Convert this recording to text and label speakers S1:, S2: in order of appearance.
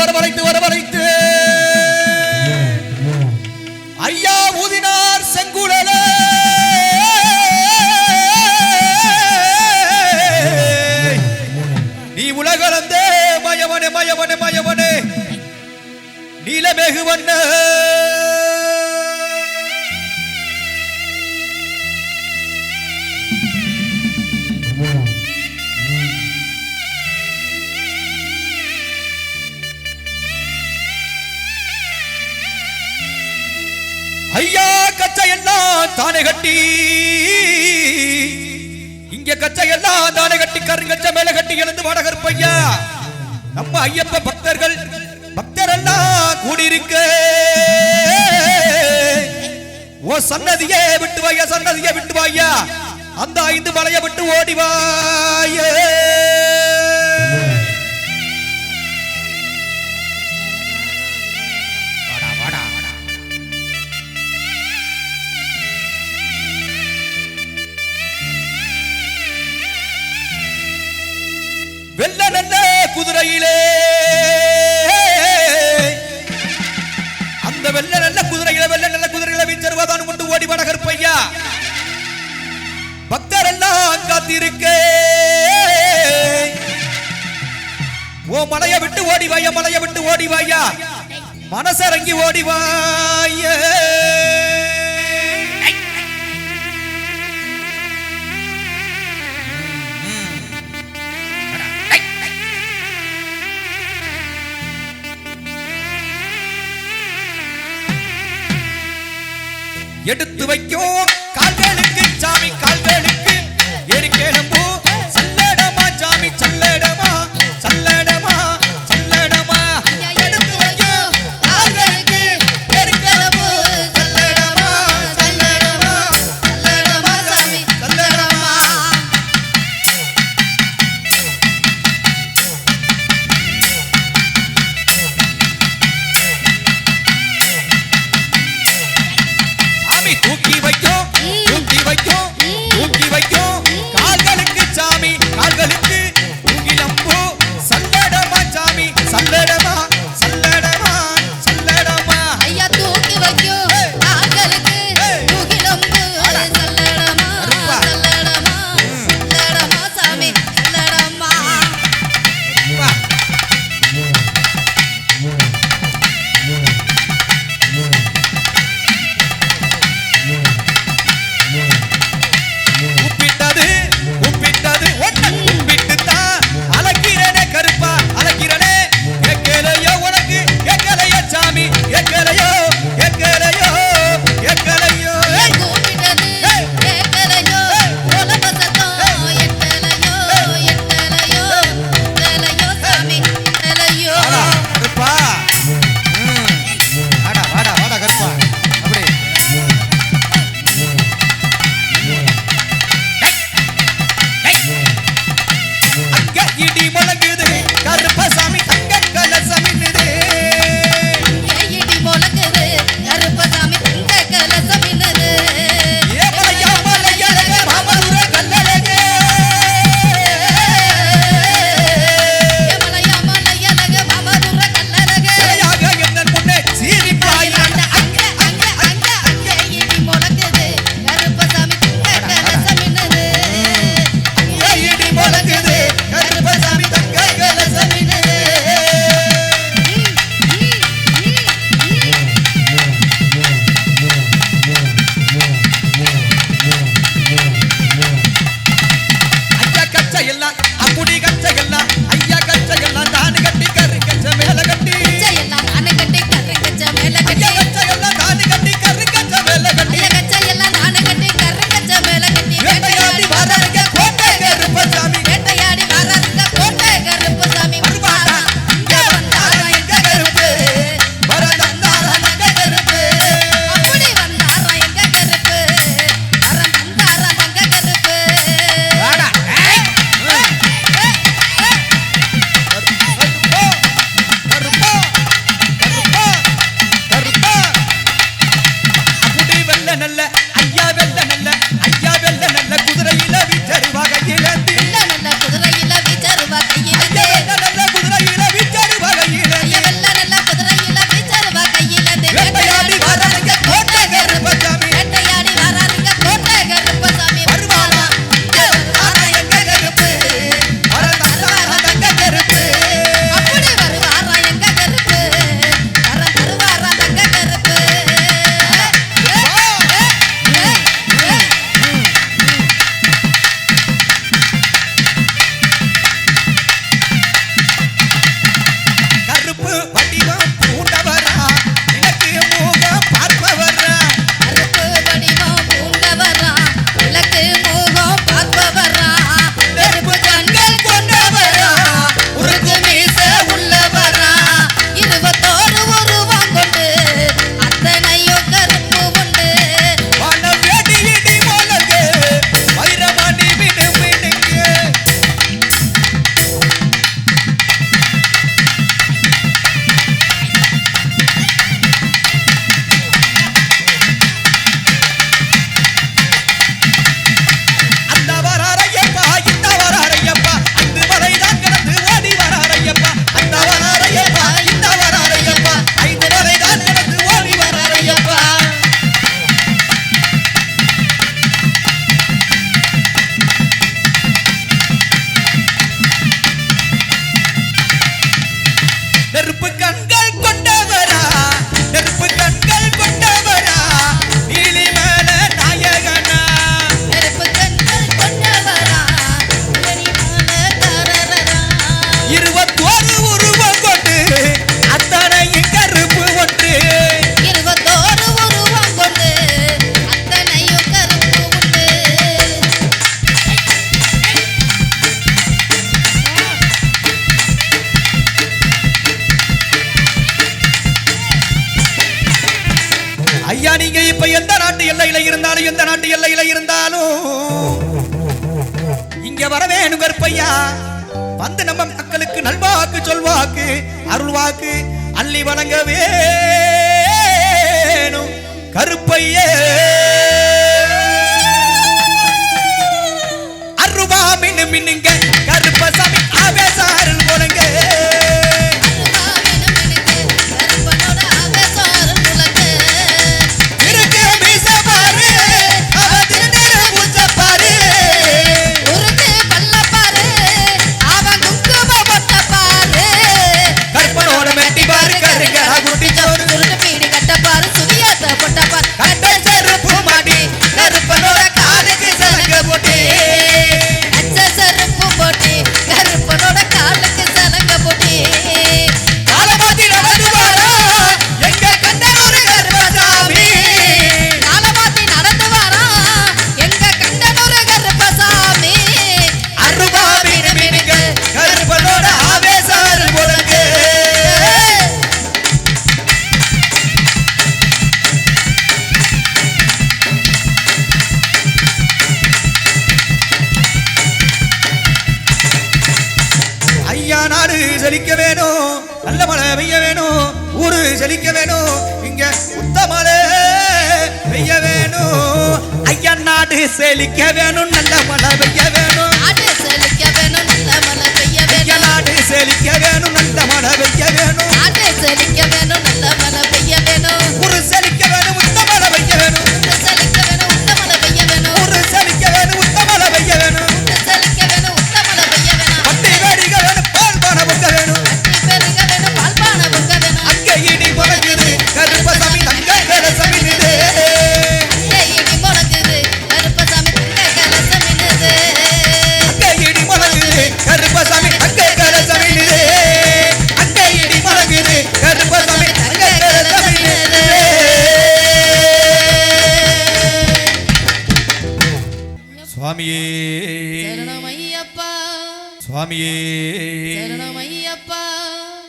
S1: வரவழைத்து வரவழைத்து ஐயா ஊதினார் செங்குழல. நீ உலகளந்தே மயவனே மயவனே மயவனே நீலமேகு வண்ண ஐயா கச்சை எல்லாம் தானே கட்டி. இங்க கச்சை எல்லாம் தானே கட்டி கருங்கச்ச மேல கட்டி எழுந்து வடகர் பையா. நம்ம ஐயப்ப பக்தர்கள் பக்தர் எல்லாம் கூடியிருக்க. ஓ சன்னதியே விட்டு வாயா சன்னதியே விட்டு வாயா. அந்த ஐந்து மலையை விட்டு ஓடிவாயே குதிரையில கொண்டு ஓடி வடகர் பையா. பக்தர் எல்லாம் காத்திருக்க. ஓ மலைய விட்டு ஓடி வாயா மலைய விட்டு ஓடி வாயா மனசரங்கி ஓடி எடுத்து வைக்கும். தூக்கி வைக்கும்
S2: ஐயா
S1: நீங்க இப்ப எந்த நாட்டு எல்லையில இருந்தாலும் எந்த நாட்டு எல்லையில இருந்தாலும் இங்க வரவே வேணும் கருப்பையா வந்து நம்ம மக்களுக்கு நல்வாக்கு சொல்வாக்கு அருள்வாக்கு அள்ளி வணங்க வேணும். கருப்பையே. பெய்ய வேணும் ஊரு செழிக்க வேணும் இங்க உத்த மழை பெய்ய வேணும். ஐயா நாடு செழிக்க வேணும் நல்ல மழை பெய்ய வேணும்.
S2: செழிக்க வேணும் நல்ல மழை பெய்ய வேணும்.
S1: நாடு செழிக்க வேணும் நல்ல மழை பெய்ய வேணும்.
S2: செழிக்க வேணும் நல்ல மழை
S1: முழங்குது கருப்பசாமி தங்க கலசமி நிது
S2: அங்க இடி முழங்குது கருப்பசாமி தங்க கலசமி
S1: நிது சுவாமியே சுவாமியே.